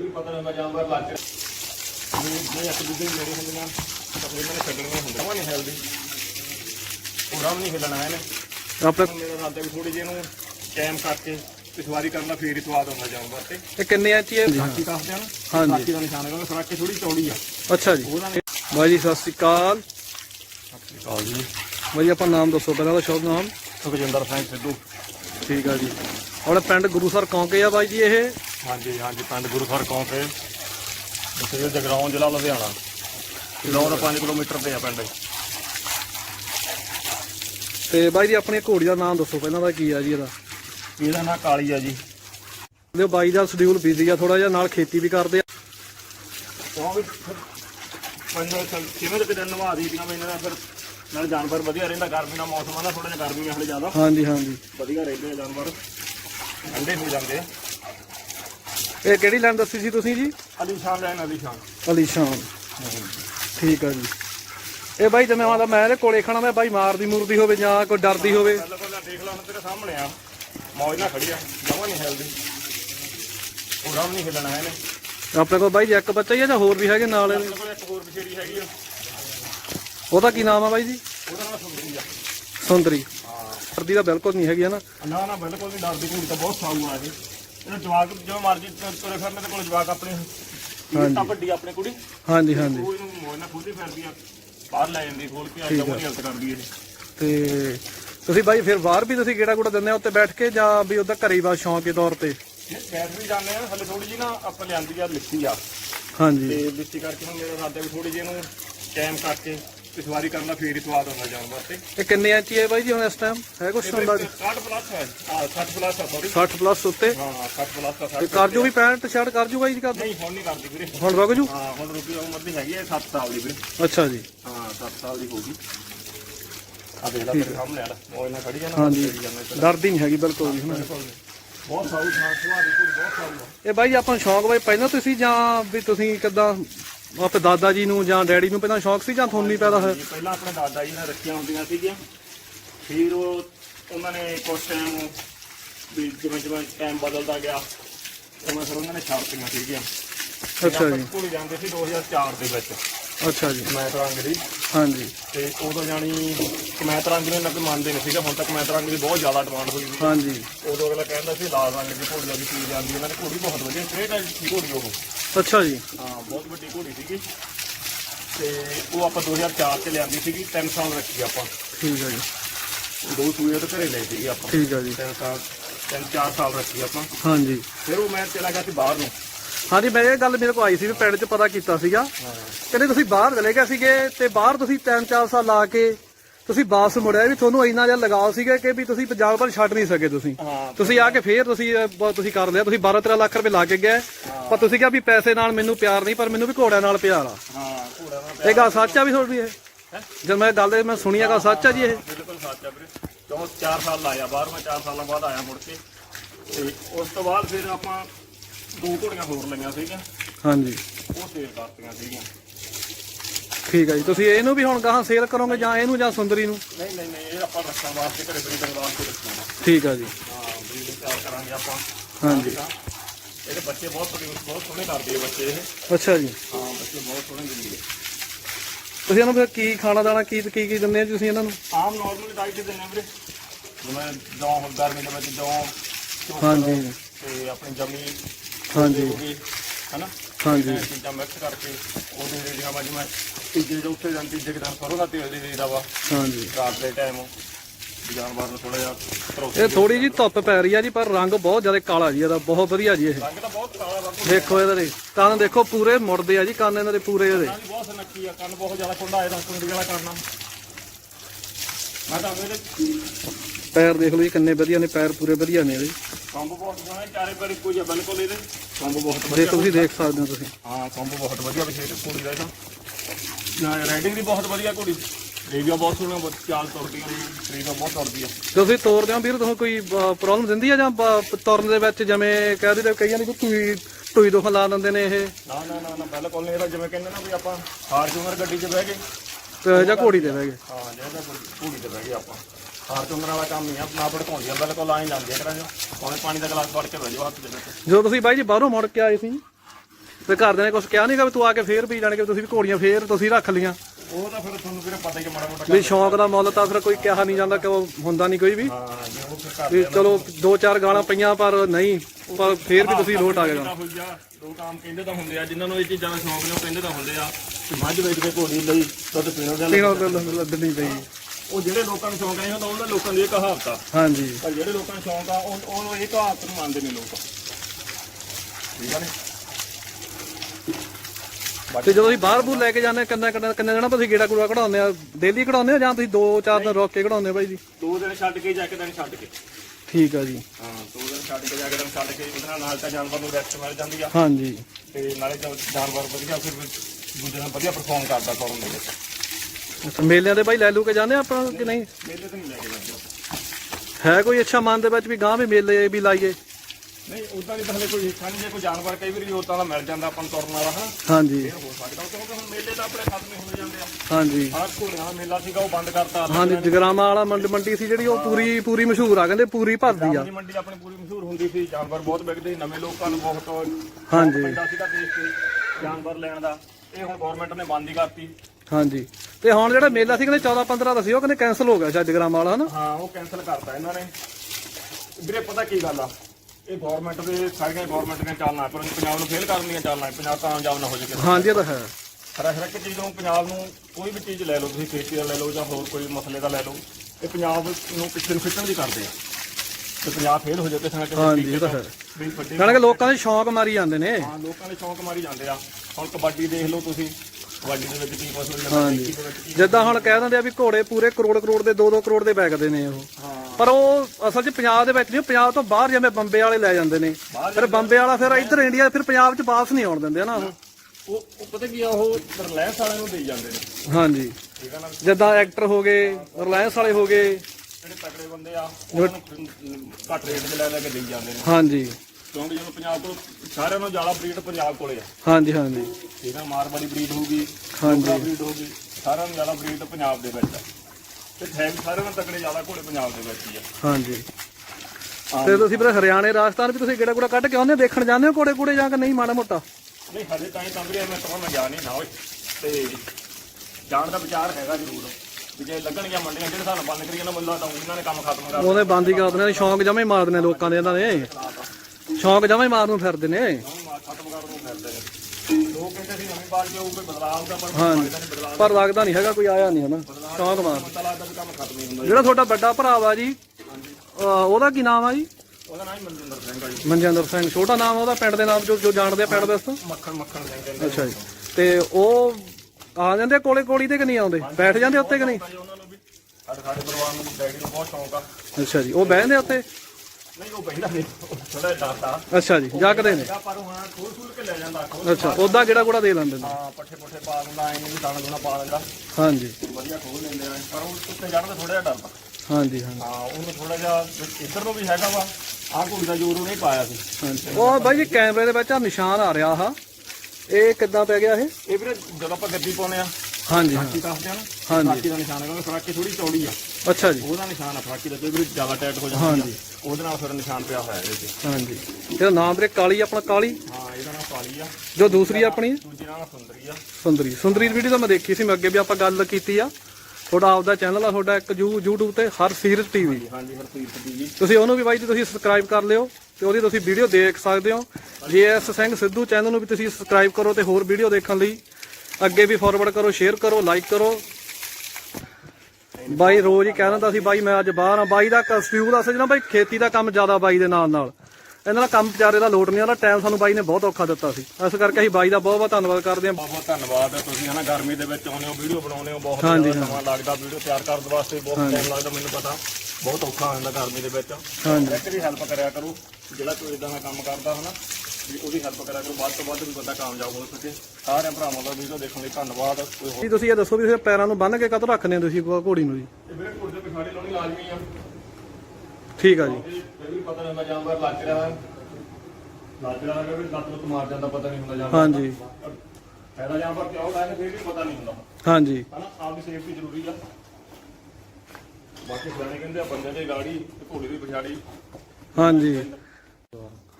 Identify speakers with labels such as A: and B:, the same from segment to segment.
A: ਵੀ ਪਤਾ ਨਹੀਂ ਜਾਨਵਰ ਲੱਗ ਕੇ ਜੇ ਜੇ ਇੱਕ ਦੂਜੇ ਨੂੰ ਮੇਰੇ ਹੁੰਦੀਆਂ ਤਕਰੀਬਨ ਛੱਡਣੀਆਂ ਹੁੰਦੀਆਂ ਵਾ ਨਹੀਂ ਹਿਲਦੀ ਪੂਰਾ ਵੀ ਨਹੀਂ ਹਿਲਣਾ ਇਹਨੇ
B: ਆਪਣੇ
A: ਮੇਰੇ ਨਾਲ ਤੇ ਵੀ ਥੋੜੀ ਜਿਹੀ ਇਹਨੂੰ ਕੈਮ ਕਰਕੇ ਤੇ ਸਵਾਰੀ ਕਰਨ ਦਾ ਫੇਰ ਹੀ ਸਵਾਦ ਆਉਂਦਾ ਜਾਨਵਰ ਤੇ।
B: ਇਹ ਕਿੰਨੇ ਇੰਚੀ ਹੈ
A: ਸਾਖੀ ਦੱਸਦੇ ਆ ਨਾ।
B: ਹਾਂਜੀ।
A: ਸਾਖੀ ਦਾ ਨਿਸ਼ਾਨ ਹੈ ਸਰਾਕੇ ਥੋੜੀ ਚੌੜੀ ਆ।
B: ਅੱਛਾ ਜੀ।
A: ਉਹਦਾ ਨੇ
B: ਬਾਈ ਜੀ ਸਤਿ ਸ਼੍ਰੀ ਅਕਾਲ।
A: ਕਾਲ ਜੀ।
B: ਬਾਈ ਜੀ ਆਪਾਂ ਨਾਮ ਦੱਸੋ ਪਹਿਲਾਂ ਦਾ ਸ਼ੁਭ ਨਾਮ?
A: ਸੁਖਜਿੰਦਰ ਸਿੰਘ ਸਿੱਧੂ।
B: ਠੀਕ ਆ ਜੀ। ਆਪਣੇ ਪਿੰਡ ਗੁਰੂਸਰ ਕੌਂਕੇ ਆ ਬਾਈ ਜੀ ਇਹ?
A: ਹਾਂਜੀ ਹਾਂਜੀ ਪਿੰਡ ਗੁਰੂਸਰ ਕੌਂਕੇ ਤਹਿਸੀਲ ਜਗਰਾਉਂ ਜ਼ਿਲ੍ਹਾ ਲੁਧਿਆਣਾ। ਲੌਰ 5 ਕਿਲੋਮੀਟਰ ਤੇ ਆ ਪਿੰਡ
B: ਤੇ ਬਾਈ ਜੀ ਆਪਣੀ ਘੋੜੀ ਦਾ ਨਾਮ ਦੱਸੋ ਪਹਿਲਾਂ ਦਾ ਕੀ ਆ ਜੀ ਇਹਦਾ?
A: ਇਹਦਾ ਨਾਂ ਕਾਲੀ ਆ ਜੀ।
B: ਇਹਦੇ ਬਾਈ ਦਾ ਸ਼ਡਿਊਲ ਬਿਜ਼ੀ ਆ ਥੋੜਾ ਜਿਹਾ ਨਾਲ ਖੇਤੀ ਵੀ ਕਰਦੇ ਆ।
A: ਉਹ ਵੀ ਕਿਵੇਂ ਤੇ ਦਿਨ ਨਵਾ ਦੀ ਦੀਆਂ ਇਹਨਾਂ ਦਾ ਫਿਰ ਨਾਲ ਜਾਨਵਰ ਵਧੀਆ ਰਹਿੰਦਾ ਗਰਮੀ ਦਾ ਮੌਸਮ ਆ ਨਾ ਥੋੜਾ ਜਿਹਾ ਗਰਮੀ ਹਲੇ ਜ਼ਿਆਦਾ।
B: ਹਾਂਜੀ ਹਾਂਜੀ।
A: ਵਧੀਆ ਰਹਿੰਦੇ ਆ ਜਾਨਵਰ। ਠੰਡੇ ਹੋ ਜਾਂਦੇ ਆ।
B: ਇਹ ਕਿਹੜੀ ਲੈਣ ਦੱਸੀ ਸੀ ਤੁਸੀਂ ਜੀ?
A: ਅਲੀਸ਼ਾਨ ਲੈਣ ਅਲੀਸ਼ਾਨ
B: ਅਲੀਸ਼ਾਨ ਠੀਕ ਆ ਜੀ। ਇਹ ਬਾਈ ਜਿਵੇਂ ਆਉਂਦਾ ਮੈਂ ਇਹਦੇ ਕੋਲੇ ਖਣਾ ਮੈਂ ਬਾਈ ਮਾਰਦੀ ਮੂਰਦੀ ਹੋਵੇ ਜਾਂ ਕੋਈ ਡਰਦੀ ਹੋਵੇ।
A: ਪਹਿਲਾਂ ਪਹਿਲਾਂ ਦੇਖ ਲਾ ਹੁਣ ਤੇਰੇ ਸਾਹਮਣੇ ਆ। ਮੌਜ ਨਾਲ ਖੜੀ ਆ ਜਮਾਂ ਨਹੀਂ ਹਿਲਦੀ। ਪੂਰਾ ਵੀ ਨਹੀਂ ਹਿਲਣਾ ਇਹਨੇ।
B: ਆਪਣੇ ਕੋਲ ਬਾਈ ਜੀ ਇੱਕ ਬੱਚਾ ਹੀ ਆ ਜਾਂ ਹੋਰ ਵੀ ਹੈਗੇ ਨਾਲ ਇਹਦੇ?
A: ਮੇਰੇ ਕੋਲ ਇੱਕ ਹੋਰ ਬਸ਼ੇਰੀ ਹੈਗੀ ਆ।
B: ਉਹਦਾ ਕੀ ਨਾਮ ਆ ਬਾਈ ਜੀ?
A: ਉਹਦਾ ਨਾਮ ਸੁੰਦਰੀ ਆ।
B: ਸੁੰਦਰੀ।
A: ਹਾਂ।
B: ਡਰਦੀ ਦਾ ਬਿਲਕੁਲ ਨਹੀਂ ਹੈਗੀ ਹਨਾ।
A: ਨਾ ਨਾ ਬਿਲਕੁਲ ਨਹੀਂ ਡਰਦੀ ਘੂੜੀ ਤਾਂ ਬਹੁਤ ਸਾਊ ਆ ਇਹ। ਇਹਨੂੰ ਜਵਾਕ ਜਿਵੇਂ ਮਰਜ਼ੀ ਤੁਰੇ ਫਿਰਨੇ ਤੇ ਕੋਲ ਜਵਾਕ ਆਪਣੇ ਇਹ ਤਾਂ ਵੱਡੀ ਆਪਣੇ ਕੁੜੀ।
B: ਹਾਂਜੀ ਹਾਂਜੀ।
A: ਉਹ ਇਹਨੂੰ ਮੋਇਨਾ ਖੁੱਲੀ ਫਿਰਦੀ ਆ। ਬਾਹਰ ਲੈ ਜਾਂਦੀ ਖੋਲ ਕੇ ਆ ਜਮਾਂ ਨਹੀਂ ਹਲਤ ਕਰਦੀ ਇਹ।
B: ਤੇ ਤੁਸੀਂ ਬਾਈ ਫਿਰ ਬਾਹਰ ਵੀ ਤੁਸੀਂ ਗੇੜਾ ਗੂੜਾ ਦਿੰਦੇ ਆ ਉੱਤੇ ਬੈਠ ਕੇ ਜਾਂ ਵੀ ਉਦਾਂ ਘਰੇ ਹੀ ਬਸ ਸ਼ੌਂਕ ਦੇ ਤੌਰ ਤੇ?
A: ਇਹ ਬੈਠ ਵੀ ਜਾਂਦੇ ਆ ਹਲੇ ਥੋੜੀ ਜੀ ਨਾ ਆਪਾਂ ਲਿਆਂਦੀ ਆ ਲਿੱਤੀ ਆ।
B: ਹਾਂਜੀ।
A: ਤੇ ਲਿੱਤੀ ਕਰਕੇ ਹੁਣ ਮੇਰੇ ਰਾਤੇ ਵੀ ਥੋੜੀ ਜਿਹੀ ਇਹਨੂੰ ਕੈਮ ਕਰਕੇ ਤੇ ਸਵਾਰੀ ਕਰਨ ਫੇਰ ਹੀ ਸਵਾਦ ਆਉਂਦਾ ਜਾਨਵਰ ਤੇ
B: ਇਹ ਕਿੰਨੇ ਇੰਚੀ ਹੈ ਬਾਈ ਜੀ ਹੁਣ ਇਸ ਟਾਈਮ ਹੈ ਕੁਛ ਹੁੰਦਾ
A: 60 ਪਲੱਸ ਹੈ ਹਾਂ 60 ਪਲੱਸ ਆ ਸੌਰੀ
B: 60 ਪਲੱਸ ਉੱਤੇ?
A: ਹਾਂ 60 ਪਲੱਸ ਆ
B: ਤੇ
A: 60
B: ਕਰ ਜੂ ਵੀ 65 60 ਕਰ ਜੂਗਾ ਜੀ ਕਰ
A: ਨਹੀਂ ਹੁਣ ਨਹੀਂ ਕਰਦੀ ਵੀਰੇ।
B: ਹੁਣ ਰੁਕ ਜੂ?
A: ਹਾਂ ਹੁਣ ਰੁਪਈ ਉਮਰ ਦੀ ਹੈਗੀ ਹੈ 7 ਸਾਲ ਦੀ ਵੀਰੇ।
B: ਅੱਛਾ ਜੀ।
A: ਹਾਂ 7 ਸਾਲ ਦੀ ਹੋਊਗੀ ਆ ਦੇਖ ਲੈ ਤੇਰੇ ਸਾਹਮਣੇ ਆ। ਲੈ ਉਹ ਇਹਨਾਂ ਖੜੀ ਨਾ
B: ਹਾਂਜੀ। ਡਰਦੀ ਨਹੀਂ ਹੈਗੀ ਬਿਲਕੁਲ ਵੀ ਹਨਾ
A: ਬਹੁਤ ਸਾਊ ਥਾਂ ਕੁੜੀ ਬਹੁਤ ਸਾਊ
B: ਇਹ ਬਾਈ ਆਪਾਂ ਸ਼ੌਂਕ ਬਾਈ ਪਹਿਲਾਂ ਤੁਸੀਂ ਜਾਂ ਵੀ ਤੁਸੀਂ ਕਿਦਾਂ ਆਪੇ ਦਾਦਾ ਜੀ ਨੂੰ ਜਾਂ ਡੈਡੀ ਨੂੰ ਪਹਿਲਾਂ ਸ਼ੌਂਕ ਸੀ ਜਾਂ ਤੁਹਾਨੂੰ ਨਹੀਂ ਪੈਦਾ ਹੋਇਆ?
A: ਜੀ, ਪਹਿਲਾਂ ਆਪਣੇ ਦਾਦਾ ਜੀ ਨੇ ਰੱਖੀਆਂ ਹੁੰਦੀਆਂ ਸੀਗੀਆਂ। ਫਿਰ ਉਹ ਉਹਨਾਂ ਨੇ ਕੁਝ ਟਾਈਮ ਵੀ ਜਿਵੇਂ ਜਿਵੇਂ ਟਾਈਮ ਬਦਲਦਾ ਗਿਆ ਉਵੇਂ ਫਿਰ ਉਹਨਾਂ ਨੇ ਛਾਪਤੀਆਂ ਸੀਗੀਆਂ।
B: ਅੱਛਾ ਜੀ।
A: ਕੋਲ ਜਾਂਦੇ ਸੀ 2004 ਦੇ ਵਿੱਚ।
B: ਅੱਛਾ ਜੀ।
A: ਕਮੈਤ ਰੰਗ ਦੀ।
B: ਹਾਂਜੀ।
A: ਤੇ ਉਦੋਂ ਜਾਣੀ ਕਮੈਤ ਰੰਗ ਨੂੰ ਨਾ ਕੋਈ ਮੰਨਦੇ ਨਹੀਂ ਸੀਗਾ ਹੁਣ ਤੱਕ ਕਮੈਤ ਰੰਗ ਦੀ ਬਹੁਤ ਜ਼ਿਆਦਾ ਡਿਮਾਂਡ ਹੋਈ ਵੀ
B: ਹਾਂਜੀ।
A: ਉਦੋਂ ਅਗਲਾ ਕਹਿੰਦਾ ਸੀ ਲਾਲ ਰੰਗ ਦੀ ਘੋੜੀ ਦੀ ਚੀਜ਼ ਜਾਂਦੀ ਇਹਨਾਂ ਦੀ ਘੋੜੀ ਬਹੁਤ ਵਧੀਆ ਸਟ੍ਰੇਟ ਹੈ ਘੋੜੀ ਉਹ।
B: ਅੱਛਾ ਜੀ।
A: ਹਾਂ ਬਹੁਤ ਵੱਡੀ ਘੋੜੀ ਸੀਗੀ। ਤੇ ਉਹ ਆਪਾਂ 2004 ਚ ਲਿਆਂਦੀ ਸੀਗੀ 3 ਸਾਲ ਰੱਖੀ ਆਪਾਂ।
B: ਠੀਕ ਹੈ ਜੀ।
A: ਦੋ ਸੂਏ ਤੋਂ ਘਰੇ ਲਏ ਸੀਗੇ ਆਪਾਂ।
B: ਠੀਕ ਹੈ ਜੀ।
A: ਤਿੰਨ ਸਾਲ ਤਿੰਨ ਚਾਰ ਸਾਲ ਰੱਖੀ ਆਪਾਂ।
B: ਹਾਂਜੀ।
A: ਫਿਰ ਉਹ ਮੈਂ ਚਲਾ ਗਿਆ ਸੀ ਬਾਹਰ ਨੂੰ।
B: ਹਾਂਜੀ ਮੈਂ ਇਹ ਗੱਲ ਮੇਰੇ ਕੋਲ ਆਈ ਸੀ ਵੀ ਪਿੰਡ 'ਚ ਪਤਾ ਕੀਤਾ ਸੀਗਾ। ਕਹਿੰਦੇ ਤੁਸੀਂ ਬਾਹਰ ਚਲੇ ਗਏ ਸੀਗੇ ਤੇ ਬਾਹਰ ਤੁਸੀਂ 3-4 ਸਾਲ ਲਾ ਕੇ ਤੁਸੀਂ ਵਾਪਸ ਮੁੜਿਆ ਵੀ ਤੁਹਾਨੂੰ ਇੰਨਾ ਜਿਹਾ ਲਗਾਓ ਸੀਗਾ ਕਿ ਵੀ ਤੁਸੀਂ ਪੰਜਾਬ ਵੱਲ ਛੱਡ ਨਹੀਂ ਸਕੇ ਤੁਸੀਂ। ਤੁਸੀਂ ਆ ਕੇ ਫੇਰ ਤੁਸੀਂ ਬ- ਤੁਸੀਂ ਕਰ ਲਿਆ। ਤੁਸੀਂ 12-13 ਲੱਖ ਰੁਪਏ ਲਾ ਕੇ ਗਏ। ਪਰ ਤੁਸੀਂ ਕਿਹਾ ਵੀ ਪੈਸੇ ਨਾਲ ਮੈਨੂੰ ਪਿਆਰ ਨਹੀਂ ਪਰ ਮੈਨੂੰ ਵੀ ਘੋੜਿਆਂ ਨਾਲ ਪਿਆਰ ਆ।
A: ਹਾਂ ਘੋੜਾ ਨਾਲ
B: ਇਹ ਗੱਲ ਸੱਚ ਆ ਵੀ ਤੁਹਾਡੀ ਇਹ? ਜਦ ਮੈਂ ਗੱਲ ਇਹ ਮੈਂ ਸੁਣੀ ਆ ਗੱਲ ਸੱਚ ਆ ਜੀ ਇਹ?
A: ਬਿਲਕੁਲ ਸੱਚ ਆ ਵੀਰੇ। ਕਿਉਂ 4 ਸਾਲ ਲਾਇਆ। ਬਾਹਰ ਮੈਂ 4 ਸਾਲਾਂ ਬਾਅਦ ਆਇਆ ਮੁੜ ਕੇ। ਤੇ ਉਸ ਤੋਂ ਬਾਅਦ ਫਿਰ ਆਪਾਂ ਦੋ ਘੋੜੀਆਂ ਹੋਰ ਲਈਆਂ ਸੀਗੀਆਂ।
B: ਹਾਂਜੀ।
A: ਉਹ ਸੇਲ ਕਰਤੀਆਂ ਸੀਗੀਆਂ।
B: ਠੀਕ ਹੈ ਜੀ। ਤੁਸੀਂ ਇਹਨੂੰ ਵੀ ਹੁਣ ਗਾਹਾਂ ਸੇਲ ਕਰੋਗੇ ਜਾਂ ਇਹਨੂੰ ਜਾਂ ਸੁੰਦਰੀ ਨੂੰ?
A: ਨਹੀਂ ਨਹੀਂ ਨਹੀਂ ਇਹ ਆਪਾਂ ਰੱਖਣ ਵਾਸਤੇ ਘਰੇ ਬਰੀਡਿੰਗ ਵਾਸਤੇ ਰੱਖਣਾ।
B: ਠੀਕ ਆ ਜੀ।
A: ਹਾਂ ਬਰੀਡਿੰਗ ਤਿਆਰ ਕਰਾਂਗੇ ਆਪਾਂ।
B: ਹਾਂਜੀ।
A: ਇਹਦੇ ਬੱਚੇ ਬਹੁਤ ਪ੍ਰੋਡਿਊਸ ਬਹੁਤ ਸੋਹਣੇ ਕਰਦੇ ਆ ਬੱਚੇ ਇਹ।
B: ਅੱਛਾ ਜੀ।
A: ਹਾਂ ਬੱਚੇ ਬਹੁਤ ਸੋਹਣੇ ਦਿੰਦੇ ਆ।
B: ਤੁਸੀਂ ਇਹਨਾਂ ਨੂੰ ਫਿਰ ਕੀ ਖਾਣਾ ਦਾਣਾ ਕੀ ਕੀ ਕੀ ਦਿੰਦੇ ਆ ਤੁਸੀਂ ਇਹਨਾਂ ਨੂੰ?
A: ਆਮ ਨਾਰਮਲ ਡਾਈਟ ਦੇ ਦਿੰਦੇ ਆ ਵੀਰੇ। ਜਿਵੇਂ ਜੌਂ ਹੁਣ ਗਰਮੀ ਦੇ ਵਿੱਚ ਜੌਂ
B: ਹਾਂਜੀ।
A: ਤੇ ਆਪਣੀ ਜਮੀ
B: ਹਾਂਜੀ।
A: ਹੋ ਗਈ ਹਨਾ?
B: ਹਾਂਜੀ।
A: ਇਹ ਚੀਜ਼ਾਂ ਮਿਕਸ ਕਰਕੇ ਉਹਦੇ ਜਿਹੜੀਆਂ ਵਾ ਜਿਵੇਂ ਤੀਜੇ ਦੇ ਉੱਤੇ ਜਾਂਦੀ ਤੀਜੇ ਦਿਨ ਸਰੋਂ ਦਾ ਤੇਲ ਦੇ ਦੇਈਦਾ ਵਾ।
B: ਹਾਂਜੀ।
A: ਰਾਤ ਦੇ ਟਾਈਮ ਜਾਨਵਰ ਨੂੰ ਥੋੜਾ ਜਿਹਾ ਭਰੋਸੇ
B: ਇਹ ਥੋੜੀ ਜੀ ਧੁੱਪ ਪੈ ਰਹੀ ਆ ਜੀ ਪਰ ਰੰਗ ਬਹੁਤ ਜ਼ਿਆਦਾ ਕਾਲਾ ਜੀ ਇਹਦਾ ਬਹੁਤ ਵਧੀਆ ਜੀ ਇਹ।
A: ਰੰਗ ਤਾਂ ਬਹੁਤ ਕਾਲਾ ਵਾ।
B: ਦੇਖੋ ਇਹਦੇ ਦੇ ਕੰਨ ਦੇਖੋ ਪੂਰੇ ਮੁੜਦੇ ਆ ਜੀ ਕੰਨ ਇਹਨਾਂ ਦੇ ਪੂਰੇ ਇਹਦੇ।
A: ਕੰਨ ਵੀ ਬਹੁਤ ਸਨੱਖੀ ਆ ਕੰਨ ਬਹੁਤ ਜ਼ਿਆਦਾ ਖੁੰਡਾ ਇਹਦਾ ਕੁੰਡੀ ਵਾਲਾ ਕਰਨਾ ਮੈਂ ਤਾਂ ਇਹਦੇ
B: ਪੈਰ ਦੇਖ ਲਓ ਜੀ ਕਿੰਨੇ ਵਧੀਆ ਨੇ ਪੈਰ ਪੂਰੇ ਵਧੀਆ ਨੇ ਇਹਦੇ।
A: ਕੰਬ ਬਹੁਤ ਸੋਹਣਾ ਚਾਰੇ ਪਰ ਇੱਕੋ ਜਿਹਾ ਬਿਲਕੁਲ ਇਹਦੇ। ਕੰਬ ਬਹੁਤ ਵਧੀਆ
B: ਤੁਸੀਂ ਦੇਖ ਸਕਦੇ ਹੋ ਤੁਸੀਂ।
A: ਹਾਂ ਕੰਬ ਬਹੁਤ ਵਧੀਆ ਵਿਸ਼ੇਸ਼ ਘੋੜੀ ਦਾ ਇਹਦਾ ਨਾ ਰਾਈਡਿੰਗ ਦੀ ਬਹੁਤ ਵਧੀਆ ਘੋੜੀ ਰੇਵੀਆਂ ਬਹੁਤ ਸੋਹਣੀਆਂ ਬਹੁਤ ਚਾਲ ਤੁਰਦੀਆਂ ਨੇ ਰੇਵੀਆਂ ਬਹੁਤ ਤੁਰਦੀਆਂ।
B: ਤੁਸੀਂ ਤੋਰਦੇ ਹੋ ਵੀਰ ਤੁਹਾਨੂੰ ਕੋਈ ਪ੍ਰੋਬਲਮ ਦਿੰਦੀ ਆ ਜਾਂ ਤੁਰਨ ਦੇ ਵਿੱਚ ਜਿਵੇਂ ਕਹਿ ਦਿੰਦੇ ਕਈਆਂ ਦੀ ਕੋਈ ਟੂਈ ਟੂਈ ਦੁਖ ਲਾ ਦਿੰਦੇ ਨੇ ਇਹ?
A: ਨਾ ਨਾ ਨਾ ਨਾ ਬਿਲਕੁਲ ਨਹੀਂ ਇਹਦਾ ਜਿਵੇਂ ਕਹਿੰਦੇ ਨਾ ਵੀ ਆਪਾਂ ਫਾਰਚੂਨਰ ਗੱਡੀ 'ਚ ਬਹਿ ਗਏ।
B: ਤੇ ਜਾਂ ਘੋੜੀ ਦੇ ਬਹਿ ਗਏ।
A: ਹਾਂ ਜਿਹੜਾ ਘੋੜੀ 'ਤੇ ਬਹਿ ਗਏ ਆਪਾਂ। ਫਾਰਚੂਨਰ ਵਾਲਾ ਕੰਮ ਨਹੀਂ ਆ ਨਾ ਭੜਕਾਉਂਦੀਆਂ ਬਿਲਕੁਲ ਆਏ ਜਾਂਦੀਆਂ ਕਰਾਂ ਜੋ ਉਹਨੇ ਪਾਣੀ ਦਾ ਗਲਾਸ ਫੜ ਕੇ ਬਹਿ ਜਾਓ ਹੱਥ ਦੇ ਵਿੱਚ।
B: ਜਦੋਂ ਤੁਸੀਂ ਬਾਈ ਜੀ ਬਾਹਰੋਂ ਮੁੜ ਕੇ ਆਏ ਸੀ ਤੇ ਘਰਦਿਆਂ ਨੇ ਕੁਝ ਕਿਹਾ ਨਹੀਂਗਾ ਵੀ ਤੂੰ ਆ ਕੇ ਫੇਰ ਵੀ ਜਾਣ ਕੇ ਤੁਸੀਂ ਵੀ ਘੋੜੀਆਂ ਫੇਰ ਤੁਸੀਂ ਰੱਖ ਲੀਆਂ
A: ਉਹ ਤਾਂ ਫਿਰ ਤੁਹਾਨੂੰ ਵੀਰੇ ਪਤਾ ਹੀ ਕਿ ਮਾੜਾ ਮੋਟਾ
B: ਵੀ ਸ਼ੌਂਕ ਦਾ ਮੁੱਲ ਤਾਂ ਫਿਰ ਕੋਈ ਕਿਹਾ ਨਹੀਂ ਜਾਂਦਾ ਕਿ ਉਹ ਹੁੰਦਾ ਨਹੀਂ ਕੋਈ ਵੀ।
A: ਹਾਂ ਜੇ ਉਹ ਫਿਰ ਘਰ
B: ਵੀ ਚਲੋ ਦੋ ਚਾਰ ਗਾਲਾਂ ਪਈਆਂ ਪਰ ਨਹੀਂ ਪਰ ਫੇਰ ਵੀ ਤੁਸੀਂ ਲੋਟ ਆ ਗਏ
A: ਜਾ ਲੋਕ ਆਮ ਕਹਿੰਦੇ ਤਾਂ ਹੁੰਦੇ ਆ ਜਿਨ੍ਹਾਂ ਨੂੰ ਇਹ ਚੀਜ਼ਾਂ ਦਾ ਸ਼ੌਂਕ ਨੇ ਉਹ ਕਹਿੰਦੇ ਤਾਂ ਹੁੰਦੇ ਆ। ਕਿ ਮੱਝ ਵੇਚ ਕੇ ਘੋੜੀ ਲਈ ਦੁੱਧ ਪੀਣੋਂ ਦਾ
B: ਪੀਣੋ ਲੱਦਣੀ ਪਈ।
A: ਉਹ ਜਿਹੜੇ ਲੋਕਾਂ ਨੂੰ ਸ਼ੌਂਕ ਨਹੀਂ ਹੁੰਦਾ ਉਹਨਾਂ ਲੋਕਾਂ ਦੀ ਇਹ ਕਹਾਵਤ ਆ।
B: ਹਾਂਜੀ।
A: ਪਰ ਜਿਹੜੇ ਲੋਕਾਂ ਨੂੰ ਸ਼ੌਂਕ ਆ ਉਹ ਉਹ ਇਹ ਕਹਾਵਤ ਨੂੰ ਮੰਨਦੇ ਨੇ ਲੋਕ। ਠੀਕ ਆ ਨੇ?
B: ਤੇ ਜਦੋਂ ਤੁਸੀਂ ਬਾਹਰ ਬੂਰ ਲੈ ਕੇ ਜਾਂਦੇ ਕਿੰਨਾ ਕਿੰਨਾ ਕਿੰਨੇ ਦਿਨਾਂ ਤੁਸੀਂ ਗੇੜਾ ਗੂੜਾ ਕਢਾਉਂਦੇ ਆ ਡੇਲੀ ਕਢਾਉਂਦੇ ਆ ਜਾਂ ਤੁਸੀਂ ਦੋ ਚਾਰ ਦਿਨ ਰੋਕ ਕੇ ਕਢਾਉਂਦੇ ਬਾਈ ਜੀ?
A: ਦੋ ਦਿਨ ਛੱਡ ਕੇ ਜਾ ਕੇ ਦਿਨ ਛੱਡ ਕੇ।
B: ਠੀਕ ਆ ਜੀ।
A: ਹਾਂ ਦੋ ਦਿਨ ਛੱਡ ਕੇ ਜਾ ਕੇ ਦਿਨ ਛੱਡ ਕੇ ਉਹਦੇ ਨਾਲ ਨਾਲ ਤਾਂ ਜਾਨਵਰ ਨੂੰ ਰੈਸਟ ਮਿਲ ਜਾਂਦੀ ਆ।
B: ਹਾਂਜੀ।
A: ਤੇ ਨਾਲੇ ਜਾਨਵਰ ਵਧੀਆ ਫਿਰ ਦੂਜੇ ਦਿਨ ਵਧੀਆ ਪਰਫਾਰਮ ਕਰਦਾ ਤੁਰਨ ਦੇ ਵਿੱਚ।
B: ਅੱਛਾ ਮੇਲਿਆਂ ਦੇ ਬਾਈ ਲੈ ਲੂ ਕੇ ਜਾਂਦੇ ਆ ਆਪਾਂ ਕਿ ਨਹੀਂ?
A: ਮੇਲੇ ਤੇ ਨਹੀਂ ਲੈ ਕੇ ਜਾਂਦੇ
B: ਹੈ ਕੋਈ ਅੱਛਾ ਮਨ ਦੇ ਵਿੱਚ ਵੀ ਗਾਂ ਵੀ ਮੇਲੇ ਵੀ ਲਾਈਏ?
A: ਨਹੀਂ ਉਦਾਂ ਦੀ ਤਾਂ ਹਲੇ ਕੋਈ ਹਿੱਸਾ ਨਹੀਂ ਜੇ ਕੋਈ ਜਾਨਵਰ ਕਈ ਵਾਰੀ ਉਦਾਂ ਦਾ ਮਿਲ ਜਾਂਦਾ ਆਪਾਂ ਨੂੰ ਤੁਰਨ ਵਾਲਾ ਹਾਂ।
B: ਹਾਂਜੀ।
A: ਫੇਰ ਹੋ ਸਕਦਾ ਕਿਉਂਕਿ ਹੁਣ ਮੇਲੇ ਤਾਂ ਆਪਣੇ ਖਤਮ ਹੀ ਜਾਂਦੇ ਆ।
B: ਹਾਂਜੀ।
A: ਆਹ ਘੋੜਿਆਂ ਮੇਲਾ ਸੀਗਾ ਉਹ ਬੰਦ ਕਰਤਾ।
B: ਹਾਂਜੀ ਜਗਰਾਮਾ ਵਾਲਾ ਮੰਡ ਮੰਡੀ ਸੀ ਜਿਹੜੀ ਉਹ ਪੂਰੀ ਪੂਰੀ ਮਸ਼ਹੂਰ ਆ ਕਹਿੰਦੇ ਪੂਰੀ ਭਰਦੀ ਆ।
A: ਸਬਜ਼ੀ ਮੰਡੀ ਆਪਣੀ ਪੂਰੀ ਮਸ਼ਹੂਰ ਹੁੰਦੀ ਸੀ ਜਾਨਵਰ ਬਹੁਤ ਵਿਕਦੇ ਸੀ, ਨਵੇਂ ਲੋਕਾਂ ਨੂੰ ਬਹੁਤ
B: ਹਾਂਜੀ।
A: ਪੈਂਦਾ ਸੀਗਾ ਦੇਖ ਕੇ ਜਾਨਵਰ ਲੈਣ ਦਾ। ਇਹ ਹੁਣ ਗਵਰਨਮੈਂਟ ਨੇ ਬੰਦ ਹੀ ਕਰਤੀ।
B: ਹਾਂਜੀ। ਤੇ ਹੁਣ ਜਿਹੜਾ ਮੇਲਾ ਸੀ ਕਹਿੰਦੇ 14 15 ਦਾ ਸੀ ਉਹ ਕਹਿੰਦੇ ਕੈਨਸਲ ਹੋ ਗਿਆ ਸ਼ਾਇਦ ਜਗਰਾਮਾ ਵਾਲਾ ਹਨਾ?
A: ਹਾਂ ਉਹ ਕੈਨਸਲ ਕਰਤਾ ਇਹਨਾਂ ਨੇ। ਵੀਰੇ ਪਤਾ ਕੀ ਗੱਲ ਆ? ਇਹ ਗਵਰਨਮੈਂਟ ਦੇ ਸਾਰੀਆਂ ਗਵਰਨਮੈਂਟ ਦੀਆਂ ਚਾਲਣਾ ਪਰ ਪੰਜਾਬ ਨੂੰ ਫੇਲ ਕਰਨ ਦੀਆਂ ਚਾਲਣਾ ਪੰਜਾਬ ਕਾਮਯਾਬ ਨਾ ਹੋ ਜਾਏ ਕਿਸੇ
B: ਹਾਂਜੀ ਇਹ ਤਾਂ ਹੈ।
A: ਹਰ ਹਰ ਇੱਕ ਚੀਜ਼ ਨੂੰ ਪੰਜਾਬ ਨੂੰ ਕੋਈ ਵੀ ਚੀਜ਼ ਲੈ ਲਓ ਤੁਸੀਂ ਖੇਤੀ ਦਾ ਲੈ ਲਓ ਜਾਂ ਹੋਰ ਕੋਈ ਮਸਲੇ ਦਾ ਲੈ ਲਓ ਇਹ ਪੰਜਾਬ ਨੂੰ ਪਿੱਛੇ ਨੂੰ ਫਿੱਟਣ ਦੀ ਕਰਦੇ ਆ। ਤੇ ਪੰਜਾਬ ਫੇਲ ਹੋ ਜਾਏ ਕਿਸੇ ਨਾ ਕਿਸੇ
B: ਹਾਂਜੀ, ਇਹ ਤਾਂ
A: ਤੋਂ।
B: ਹੈ। ਕਿ ਲੋਕਾਂ ਦੇ ਸ਼ੌਂਕ ਮਾਰੀ ਜਾਂਦੇ ਨੇ।
A: ਹਾਂ ਲੋਕਾਂ ਦੇ ਸ਼ੌਂਕ ਮਾਰੀ ਜਾਂਦੇ ਆ। ਹੁਣ ਕਬੱਡੀ ਦੇਖ ਲਓ ਤੁਸੀਂ। ਦੇ ਵਿੱਚ ਕੀ
B: ਹਾਂਜੀ।
A: ਦੇ
B: ਜਿੱਦਾਂ ਹੁਣ ਕਹਿ ਦਿੰਦੇ ਆ ਵੀ ਘੋੜੇ ਪੂਰੇ ਕਰੋੜ ਕਰੋੜ ਦੇ 2-2 ਕਰੋੜ ਦੇ ਵਿਕਦੇ ਨੇ ਉਹ। ਪਰ ਉਹ ਅਸਲ 'ਚ ਪੰਜਾਬ ਦੇ ਵਿੱਚ ਨਹੀਂ ਪੰਜਾਬ ਤੋਂ ਬਾਹਰ ਜਿਵੇਂ ਬੰਬੇ ਵਾਲੇ ਲੈ ਜਾਂਦੇ ਨੇ। ਫਿਰ ਬੰਬੇ ਵਾਲਾ ਫਿਰ ਇੱਧਰ ਇੰਡੀਆ ਫਿਰ ਪੰਜਾਬ 'ਚ ਵਾਪਸ ਨਹੀਂ ਆਉਣ ਦਿੰਦੇ ਨਾ ਉਹ।
A: ਉਹ ਉਹ ਪਤਾ ਕੀ ਆ ਉਹ ਰਿਲਾਇੰਸ ਵਾਲਿਆਂ ਨੂੰ ਦੇਈ ਜਾਂਦੇ ਨੇ।
B: ਹਾਂਜੀ। ਜਿੱਦਾਂ ਐਕਟਰ ਹੋ ਗਏ ਰਿਲਾਇੰਸ ਵਾਲੇ ਹੋ ਗਏ।
A: ਜਿਹੜੇ ਤਕੜੇ ਬੰਦੇ ਆ ਉਹਨਾਂ ਨੂੰ ਘੱਟ ਰੇਟ 'ਤੇ ਲੈ ਲੈ ਕੇ ਦੇਈ ਜਾਂਦੇ ਨੇ।
B: ਹਾਂਜੀ।
A: ਕਿਉਂਕਿ ਜਦੋਂ ਪੰਜਾਬ ਕੋਲ ਸਾਰਿਆਂ ਨੂੰ ਜ਼ਿਆਦਾ ਬਰੀਡ ਪੰਜਾਬ ਕੋਲੇ ਆ।
B: ਹਾਂਜੀ ਹਾਂਜੀ।
A: ਠੀਕ ਆ ਮਾਰਵਾੜੀ ਬਰੀਡ ਹੋਊਗੀ
B: ਹਾਂਜੀ।
A: ਬਰੀਡ ਹੋਊਗੀ ਸਾਰਿਆਂ ਨੂੰ ਜ਼ਿਆਦਾ ਬਰੀਡ ਪੰਜਾਬ ਦੇ ਵਿੱਚ ਆ। ਤੇ ਵੀ ਸਾਰਿਆਂ ਨੂੰ ਤਕੜੇ ਜ਼ਿਆਦਾ ਘੋੜੇ ਪੰਜਾਬ ਦੇ ਵਿੱਚ ਹੀ ਆ।
B: ਹਾਂਜੀ। ਤੇ ਤੁਸੀਂ ਫਿਰ ਹਰਿਆਣੇ ਰਾਜਸਥਾਨ ਵੀ ਤੁਸੀਂ ਗੇੜਾ ਗੂੜਾ ਕੱਢ ਕੇ ਆਉਂਦੇ ਹੋ, ਦੇਖਣ ਜਾਂਦੇ ਹੋ ਕੋੜੇ ਕੂੜੇ ਜਾਂ ਕਿ ਨਹੀਂ ਮਾੜਾ ਮੋਟਾ?
A: ਨਹੀਂ ਹਜੇ ਤਾਂ ਹੀ ਤਾਂ ਵੀਰੇ ਮੈਂ ਤਾਂ ਮੈਂ ਗਿਆ ਨਹੀਂ ਨਾ ਓਏ। ਤੇ ਜਾਣ ਦਾ ਵਿਚਾਰ ਹੈਗਾ ਜ਼ਰੂਰ ਵੀ ਜੇ ਲੱਗਣਗੀਆਂ ਮੰਡੀਆਂ ਜਿਹੜੇ ਸਾਨੂੰ ਬੰਦ ਕਰੀਆਂ ਨਾ ਮੁੱਲਾ ਤਾਂ ਉਹਨਾਂ ਨੇ ਕੰਮ ਖਤਮ ਕਰ
B: ਉਹਨੇ ਬੰਦ ਹੀ ਕਰ ਨੇ ਸ਼ੌਂਕ ਜਮੇ ਮਾਰ ਦਿੰਦੇ ਲੋਕਾਂ ਦੇ ਇਹਨਾਂ ਨੇ। ਸ਼ੌਂਕ ਜਮੇ ਮਾਰ ਨੂੰ ਫਿਰਦੇ ਨੇ।
A: ਦੇਣਾ ਖਤਮ ਕਰ ਨੂੰ ਫਿਰਦੇ ਨੇ ਲੋਕ ਕਹਿੰਦੇ ਸੀ ਨਵੀਂ ਬਾਲ ਜਾਊ ਕੋਈ ਬਦਲਾਅ ਦਾ ਪਰ। ਲੱਗਦਾ ਨਹੀਂ ਬਦਲਾਅ
B: ਪਰ ਲੱਗਦਾ ਨਹੀਂ ਹੈਗਾ ਕੋਈ ਆਇਆ ਨਹੀਂ ਹਨਾ। ਸ਼ੌਂਕ ਮਾਰ।
A: ਪਤਾ ਲੱਗਦਾ ਵੀ ਕੰਮ ਖਤਮ ਹੀ ਹੁੰਦਾ
B: ਜਿਹੜਾ ਤੁਹਾਡਾ ਵੱਡਾ ਭਰਾ ਵਾ ਜੀ ਉਹਦਾ ਕੀ ਨਾਮ ਆ ਜੀ?
A: ਉਹਦਾ ਨਾਮ ਹੀ ਮਨਜਿੰਦਰ ਸਿੰਘ ਆ ਜੀ।
B: ਮਨਜਿੰਦਰ ਸਿੰਘ। ਛੋਟਾ ਨਾਮ ਉਹਦਾ ਪਿੰਡ ਦੇ ਨਾਮ ਜੋ ਜੋ ਜਾਣਦੇ ਆ ਪਿੰਡ ਦੇ
A: ਮੱਖਣ ਮੱਖਣ ਸਿੰਘ
B: ਅੱਛਾ ਜੀ। ਤੇ ਉਹ ਆ ਜਾਂਦੇ ਕੋਲੇ ਕੋਲੀ ਤੇ ਕਿ ਨਹੀਂ ਆਉਂਦੇ? ਬੈਠ ਜਾਂਦੇ ਉੱਤੇ ਕਿ ਨਹੀਂ?
A: ਭਾਈ ਉਹਨਾਂ ਨੂੰ ਵੀ ਸਾਡੇ ਸਾਡੇ ਪਰਿਵਾਰ ਨੂੰ ਡੈਡੀ ਨੂੰ ਬਹੁਤ ਸ਼ੌਂਕ ਆ।
B: ਅੱਛਾ ਜੀ। ਉਹ ਬਹਿੰਦੇ ਉੱਤੇ
A: ਨਹੀਂ ਉਹ ਬਹਿੰਦਾ ਨਹੀਂ। ਥੋੜਾ ਡਰਦਾ।
B: ਅੱਛਾ ਜੀ ਜਾਗਦੇ ਨੇ
A: ਹੈਗਾ ਪਰ ਉਹ ਹਾਂ ਖੋਲ ਖੋਲ ਕੇ ਲੈ ਜਾਂਦਾ ਖੋਲ
B: ਅੱਛਾ ਉਹਦਾ ਕਿਹੜਾ ਕੁੜਾ ਦੇ ਲੈਂਦੇ ਨੇ?
A: ਹਾਂ ਪੱਠੇ ਪੁੱਠੇ ਪਾ ਦਿੰਦਾ ਐਂ ਨਹੀਂ ਦਾਣਾ ਦੂਣਾ ਪਾ ਦਿੰਦਾ।
B: ਹਾਂਜੀ।
A: ਵਧੀਆ ਖੋਲ ਲੈਂਦੇ ਆ ਪਰ ਉਹ ਉੱਤੇ ਚੜ੍ਹਨ ਦਾ ਥੋੜਾ ਜਿਹਾ ਡਰਦਾ।
B: ਹਾਂਜੀ ਹਾਂਜੀ।
A: ਹਾਂ ਉਹਨੂੰ ਥੋੜਾ ਜਿਹਾ ਇੱਧਰ ਨੂੰ ਵੀ ਹੈਗਾ ਵਾ ਆਹ ਘੋੜੀ ਦਾ ਜ਼ੋਰ ਉਹ ਨਹੀਂ ਪਾਇਆ ਸੀ।
B: ਹਾਂਜੀ। ਉਹ ਬਾਈ ਜੀ ਕੈਮਰੇ ਦੇ ਵਿੱਚ ਆ ਨਿਸ਼ਾਨ ਆ ਰਿਹਾ ਆ ਇਹ ਕਿੱਦਾਂ ਪੈ ਗਿਆ ਇਹ?
A: ਇਹ ਵੀਰੇ ਜਦੋਂ ਆਪਾਂ ਗੱਡੀ ਪਾਉਨੇ ਆ
B: ਹਾਂਜੀ ਹਾਂ।
A: ਕੀ ਦੱਸਦੇ ਆ ਨਾ
B: ਹਾਂਜੀ।
A: ਫਰਾਕੀ ਦਾ ਨਿਸ਼ਾਨ ਹੈਗਾ ਫਰਾਕੀ ਥੋੜੀ ਚੌੜੀ ਆ।
B: ਅੱਛਾ ਜੀ।
A: ਉਹਦਾ ਨਿਸ਼ਾਨ ਆ ਫਰਾਕੀ ਦਾ ਤੇ ਵੀਰੇ ਜ਼ਿਆਦਾ ਟਾਈਟ ਹੋ ਜਾਂਦੀ
B: ਹਾਂਜੀ।
A: ਆ ਉਹਦੇ ਨਾਲ ਫਿਰ ਨਿਸ਼ਾਨ ਪਿਆ ਹੋਇਆ ਇਹਦੇ ਤੇ
B: ਹਾਂਜੀ। ਇਹਦਾ ਨਾਮ ਵੀਰੇ ਕਾਲੀ ਆਪਣਾ ਕਾਲੀ?
A: ਹਾਂ ਇਹਦਾ ਨਾਮ ਕਾਲੀ ਆ।
B: ਜੋ ਦੂਸਰੀ ਆਪਣੀ?
A: ਦੂਜੀ ਨਾਮ ਸੁੰਦਰੀ ਆ।
B: ਸੁੰਦਰੀ। ਸੁੰਦਰੀ ਦੀ ਵੀਡੀਓ ਤਾਂ ਮੈਂ ਦੇਖੀ ਸੀ ਮੈਂ ਅੱਗੇ ਵੀ ਆਪਾਂ ਗੱਲ ਕੀਤੀ ਆ। ਤੁਹਾਡਾ ਆਪਦਾ ਚੈਨਲ ਆ ਤੁਹਾਡਾ ਇੱਕ ਯੂ YouTube ਤੇ ਹਰ ਸੀਰਤ ਟੀਵੀ
A: ਹਾਂਜੀ ਹਰਪ੍ਰੀਤ ਦੀ ਜੀ
B: ਤੁਸੀਂ ਉਹਨੂੰ ਵੀ ਬਾਈ ਜੀ ਤੁਸੀਂ ਸਬਸਕ੍ਰਾਈਬ ਕਰ ਲਿਓ ਤੇ ਉਹਦੀ ਤੁਸੀਂ ਵੀਡੀਓ ਦੇਖ ਸਕਦੇ ਹੋ। ਜੀਐਸ ਸਿੰਘ ਸਿੱਧੂ ਚੈਨਲ ਨੂੰ ਵੀ ਤੁਸੀਂ ਸਬਸਕ੍ਰਾਈਬ ਕਰੋ ਤੇ ਹੋਰ ਵੀਡੀਓ ਦੇਖਣ ਲਈ ਅੱਗੇ ਵੀ ਫਾਰਵਰਡ ਕਰੋ ਸ਼ੇਅਰ ਕਰੋ ਲਾਈਕ ਕਰੋ। ਬਾਈ ਰੋਜ਼ ਹੀ ਕਹਿ ਦਿੰਦਾ ਸੀ ਬਾਈ ਮੈਂ ਅੱਜ ਬਾਹਰ ਆ। ਬਾਈ ਦਾ ਕਸਟਿਊ ਦਾ ਸਜਣਾ ਬਾਈ ਖੇਤੀ ਦਾ ਕੰਮ ਜ਼ਿਆਦਾ ਬਾਈ ਦੇ ਨਾਲ ਨਾਲ। ਇਹਨਾਂ ਦਾ ਕੰਮ ਵਿਚਾਰੇ ਦਾ ਲੋਟ ਨਹੀਂ ਆਉਂਦਾ ਟਾਈਮ ਸਾਨੂੰ ਬਾਈ ਨੇ ਬਹੁਤ ਔਖਾ ਦਿੱਤਾ ਸੀ। ਇਸ ਕਰਕੇ ਅਸੀਂ ਬਾਈ ਦਾ ਬਹੁਤ ਬਹੁਤ ਧੰਨਵਾਦ ਕਰਦੇ ਹਾਂ।
A: ਬਹੁਤ ਬਹੁਤ ਧੰਨਵਾਦ ਹੈ ਤੁਸੀਂ ਹਨਾ ਗਰਮੀ ਦੇ ਵਿੱਚ ਆਉਂਦੇ ਹੋ ਵੀਡੀਓ ਬਣਾਉਂਦੇ ਹੋ ਬਹੁਤ
B: ਹਾਂਜੀ,
A: ਜ਼ਿਆਦਾ ਸਮਾਂ ਲੱਗਦਾ ਵੀਡੀਓ ਤਿਆਰ ਕਰਨ ਵਾਸਤੇ ਬਹੁਤ ਟਾਈਮ ਲੱਗਦਾ ਮੈਨੂੰ ਪਤਾ। ਬਹੁਤ ਔਖਾ ਹੋ ਜਾਂਦਾ ਗਰਮੀ ਦੇ ਵਿੱਚ।
B: ਹਾਂਜੀ।
A: ਇੱਕ ਵੀ ਹੈਲਪ ਕਰਿਆ ਕਰੋ ਜਿਹੜਾ ਕੋਈ ਇਦਾਂ ਦਾ ਕੰਮ ਕਰਦਾ ਹਨਾ। ਵੀ ਉਹਦੀ ਹੈਲਪ ਕਰਿਆ ਕਰੋ ਵੱਧ ਤੋਂ ਵੱਧ ਵੀ ਬੰਦਾ ਕਾਮਯਾਬ ਹੋ ਸਕੇ। ਸਾਰਿਆਂ ਭਰਾਵਾਂ ਦਾ ਵੀਡੀਓ ਦੇਖਣ ਲਈ ਧੰਨਵਾਦ। ਕੋਈ ਹੋਰ?
B: ਜੀ ਤੁਸੀਂ ਇਹ ਦੱਸੋ ਵੀ ਤੁਸੀਂ ਪੈਰਾਂ ਨੂੰ ਬੰਨ੍ਹ ਕੇ ਕਦੋਂ ਰੱਖਦੇ ਹੋ ਤੁਸੀਂ ਘੋੜੀ ਨੂੰ ਜੀ?
A: ਇਹ ਵੀਰੇ ਕੋਲ ਦੇ ਪਿਛਾੜੀ ਲਾਉਣੀ ਲਾਜ਼ਮੀ ਆ।
B: ਠੀਕ ਆ ਜੀ।
A: ਇਹ ਵੀ ਪਤਾ ਹੁੰਦਾ ਜਾਨਵਰ ਲੱਗ ਰਿਹਾ ਹੈ। ਲੱਗ ਰਿਹਾ ਹੈ ਵੀ ਲੱਤ ਲੁੱਤ ਮਾਰ ਜਾਂਦਾ ਪਤਾ ਨਹੀਂ ਹੁੰਦਾ ਜਾਨਵਰ
B: ਹਾਂਜੀ।
A: ਫਾਇਦਾ ਜਾਨਵਰ ਕਿਉਂ ਲਾਇਆ ਫਿਰ ਵੀ ਪਤਾ ਨਹੀਂ ਹੁੰਦਾ।
B: ਹਾਂਜੀ।
A: ਹਨਾ ਆਪ ਦੀ ਸੇਫਟੀ ਜ਼ਰੂਰੀ ਆ। ਬਾਕੀ ਸਿਆਣੇ ਕਹਿੰਦੇ ਆ ਬੰਦੇ ਦੀ ਗਾੜੀ ਤੇ ਘੋੜੀ ਦੀ ਪਛਾੜੀ।
B: ਹਾਂਜੀ।